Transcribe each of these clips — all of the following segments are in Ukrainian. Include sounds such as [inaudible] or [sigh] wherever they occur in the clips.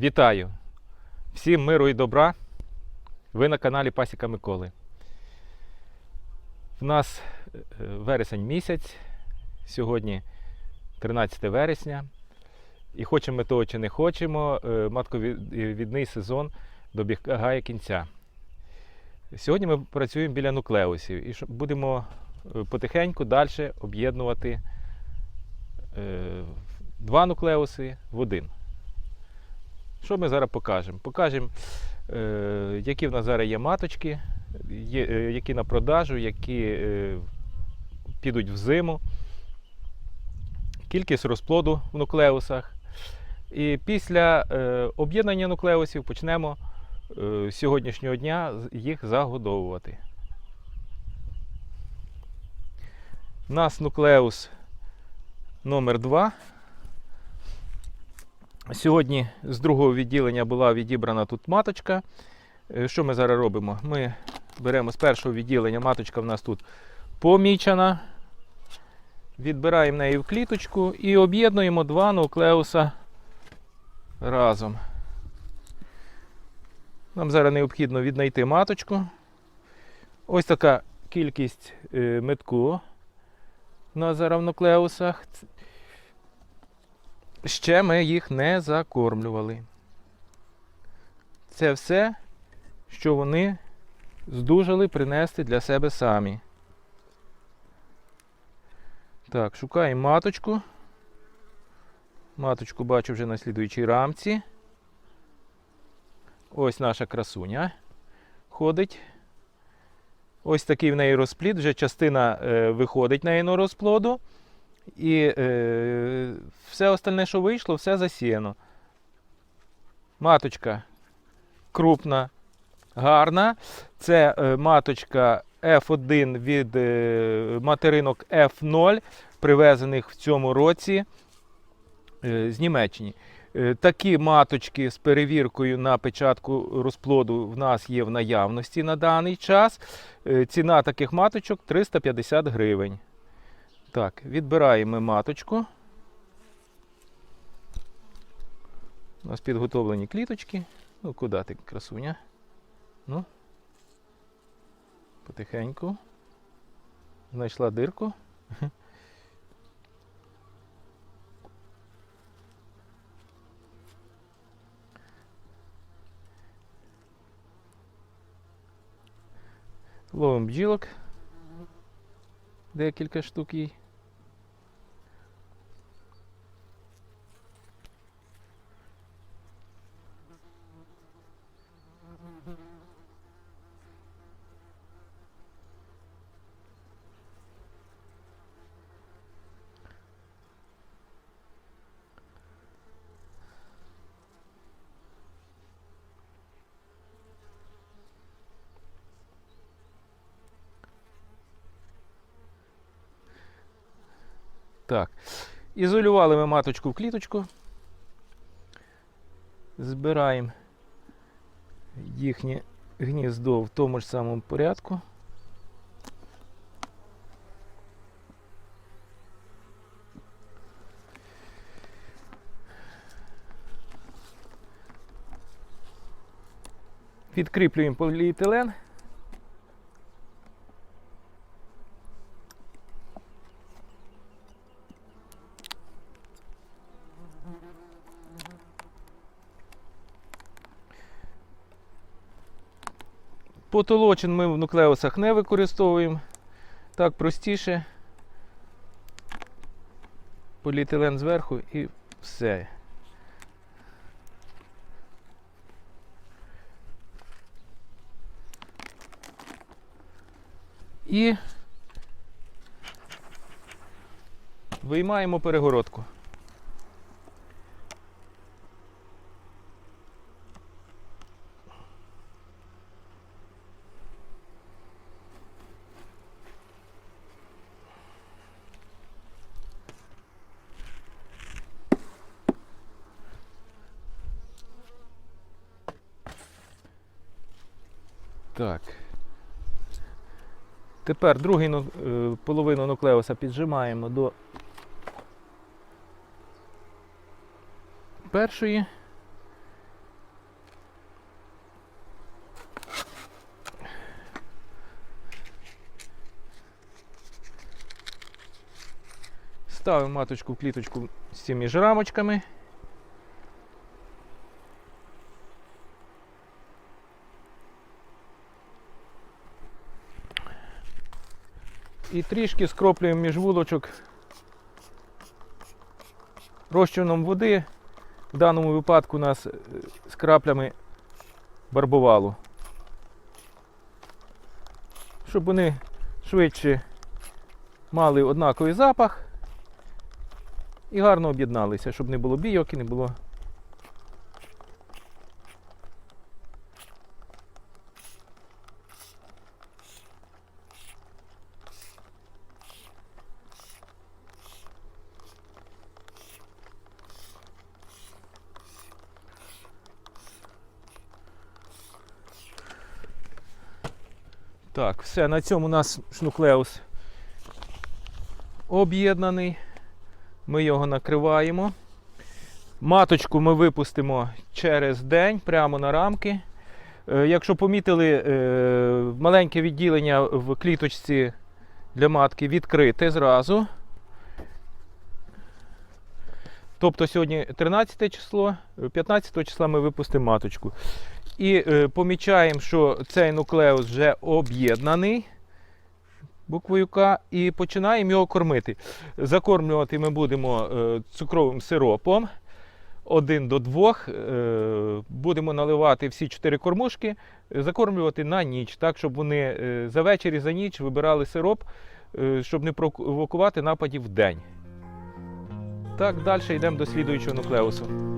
Вітаю! Всім миру і добра. Ви на каналі Пасіка Миколи. У нас е, вересень місяць, сьогодні 13 вересня. І хочемо ми того чи не хочемо, е, матковідний сезон добігає кінця. Сьогодні ми працюємо біля нуклеусів і будемо е, потихеньку далі об'єднувати два нуклеуси в один. Що ми зараз покажемо? Покажемо, е, які в нас зараз є маточки, е, які на продажу, які е, підуть в зиму, кількість розплоду в нуклеусах. І після об'єднання нуклеусів почнемо з сьогоднішнього дня їх загодовувати. У нас нуклеус номер 2 Сьогодні з другого відділення була відібрана тут маточка. Е, Що ми зараз робимо? Ми беремо з першого відділення, маточка в нас тут помічена. Відбираємо неї в кліточку і об'єднуємо два нуклеуса разом. Нам зараз необхідно віднайти маточку. Ось така кількість е, метку у нас зараз в нуклеусах. Ще ми їх не закормлювали. Це все, що вони здужали принести для себе самі. Так, шукаємо маточку. Маточку бачу вже на слідуючій рамці. Ось наша красуня ходить. Ось такий в неї розплід, вже частина е, виходить на розплоду. І е, все остальне, що вийшло, все засіяно. Маточка крупна, гарна. Це е, маточка F1 від е, материнок F0, привезених в цьому році е, з Німеччини. Е, Такі маточки з перевіркою на печатку розплоду в нас є в наявності на даний час. Е, Ціна таких маточок 350 гривень. Так, відбираємо маточку. У нас підготовлені кліточки. Ну, куди ти, красуня? Ну. Потихеньку. Знайшла дирку. [laughs] Ловимо бджілок. daquilo que eu estou aqui Так. Ізолювали ми маточку в кліточку. Збираємо їхнє гніздо в тому ж самому порядку. Відкріплюємо поліетилен. Потолочин ми в нуклеусах не використовуємо. Так простіше. Поліетилен зверху і все. І виймаємо перегородку. Так. Тепер другий, е, половину нуклеуса піджимаємо до першої. Ставимо маточку в кліточку з цими ж рамочками. І трішки скроплюємо між вулочок розчином води. В даному випадку у нас е, з краплями барбувалу. Щоб вони швидше мали однаковий запах і гарно об'єдналися, щоб не було бійок і не було. Так, все, на цьому у нас шнуклеус об'єднаний. Ми його накриваємо. Маточку ми випустимо через день прямо на рамки. Е, Якщо помітили, е, маленьке відділення в кліточці для матки відкрите зразу. Тобто сьогодні 13 число, 15 числа ми випустимо маточку. І е, помічаємо, що цей нуклеус вже об'єднаний буквою К, і починаємо його кормити. Закормлювати ми будемо е, цукровим сиропом. Один до двох. Е, будемо наливати всі чотири кормушки, закормлювати на ніч, так, щоб вони е, за вечір і за ніч вибирали сироп, е, щоб не провокувати нападів в день. Так, далі йдемо до слідуючого нуклеусу.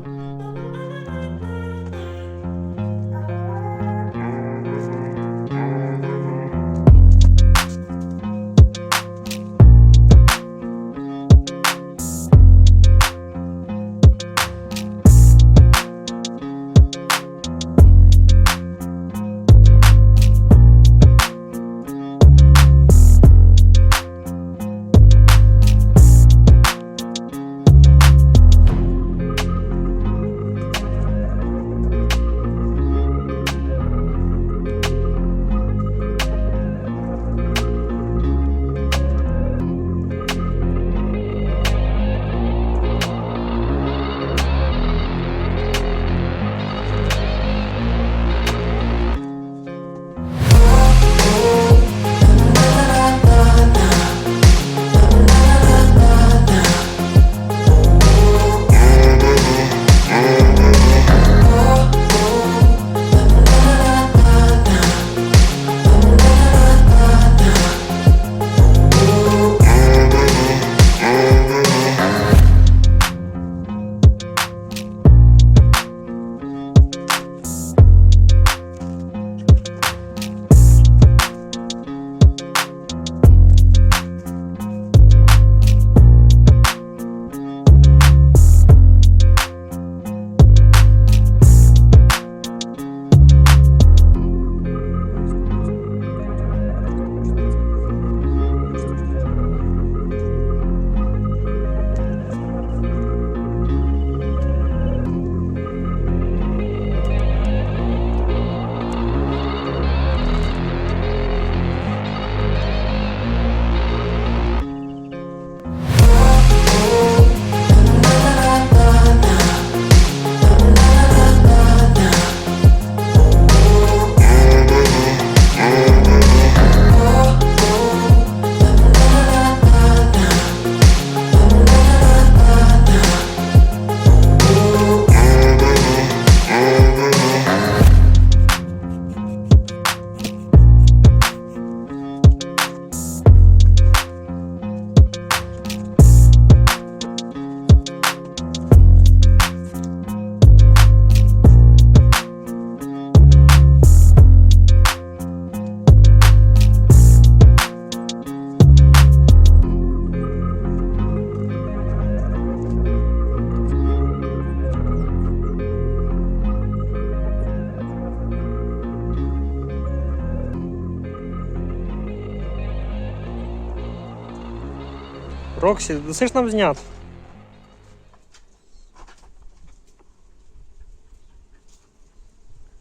Роксі, ну даси нам зняти?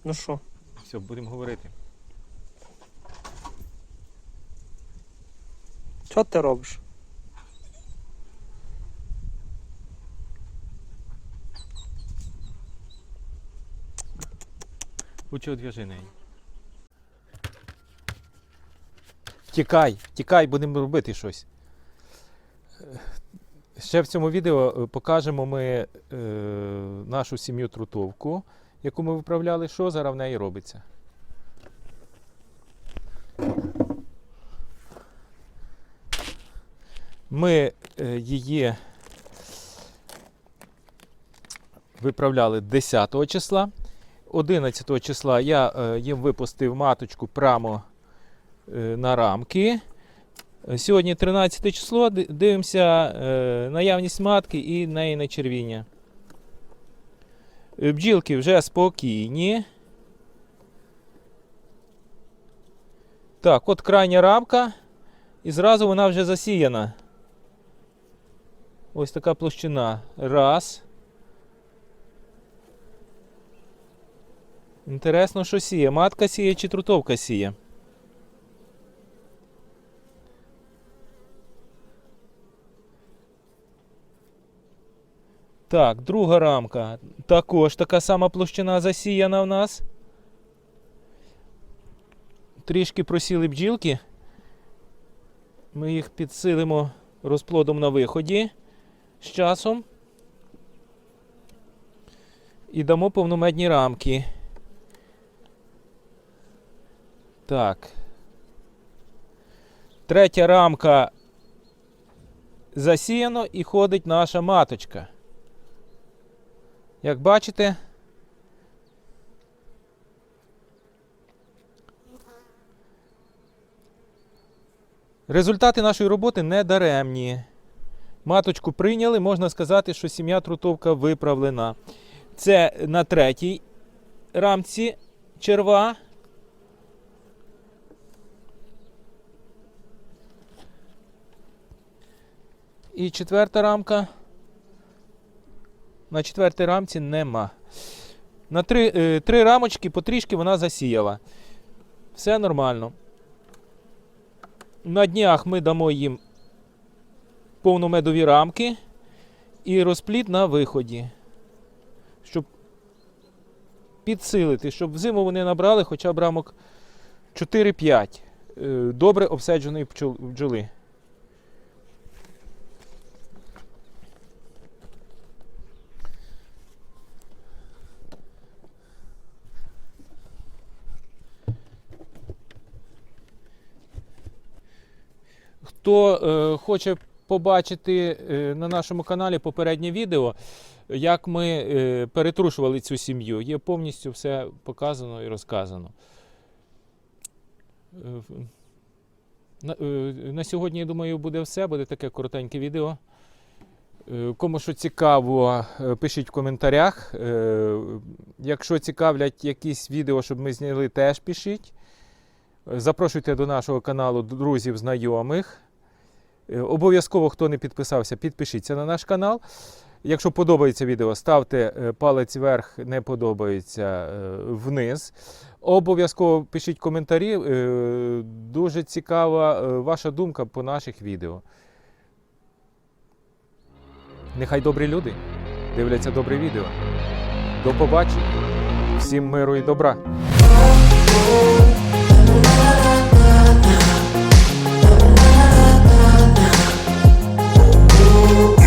Ну що? Все, будемо говорити. Що ти робиш? Лучше одв'яжи неї. Тікай, тікай, будемо робити щось. Ще в цьому відео е, покажемо ми е, нашу сім'ю трутовку, яку ми виправляли, що зараз в неї робиться. Ми е, її виправляли 10 числа. 11 числа я е, їм випустив маточку прямо е, на рамки. Е, Сьогодні 13 число. Дивимося е, наявність матки і неї на червіння. Е, Бджілки вже спокійні. Так, от крайня рамка. І зразу вона вже засіяна. Ось така площина. Раз. Інтересно, що сіє. Матка сіє чи трутовка сіє. Так, друга рамка. Також така сама площина засіяна в нас. Трішки просіли бджілки. Ми їх підсилимо розплодом на виході з часом. І дамо повномедні рамки. Так. Третя рамка засіяно і ходить наша маточка. Як бачите, результати нашої роботи не даремні. Маточку прийняли, можна сказати, що сім'я трутовка виправлена. Це на третій рамці черва. І четверта рамка. На четвертій рамці нема. На три, е, три рамочки потрішки вона засіяла. Все нормально. На днях ми дамо їм повномедові рамки і розплід на виході. Щоб підсилити, щоб взиму вони набрали хоча б рамок 4-5 е, добре обсадженої бджоли. Хто е, хоче побачити е, на нашому каналі попереднє відео, як ми е, перетрушували цю сім'ю, є повністю все показано і розказано. На, сьогодні, я думаю, буде все. Буде таке коротеньке відео. Кому що цікаво, пишіть в коментарях. Якщо цікавлять якісь відео, щоб ми зняли, теж пишіть. Запрошуйте до нашого каналу друзів, знайомих. Е, Обов'язково, хто не підписався, підпишіться на наш канал. Якщо подобається відео, ставте е, палець вверх, не подобається е, вниз. Обов'язково пишіть коментарі. Дуже цікава ваша думка по наших відео. Нехай добрі люди дивляться добре відео. До побачення. Всім миру і добра. Oh.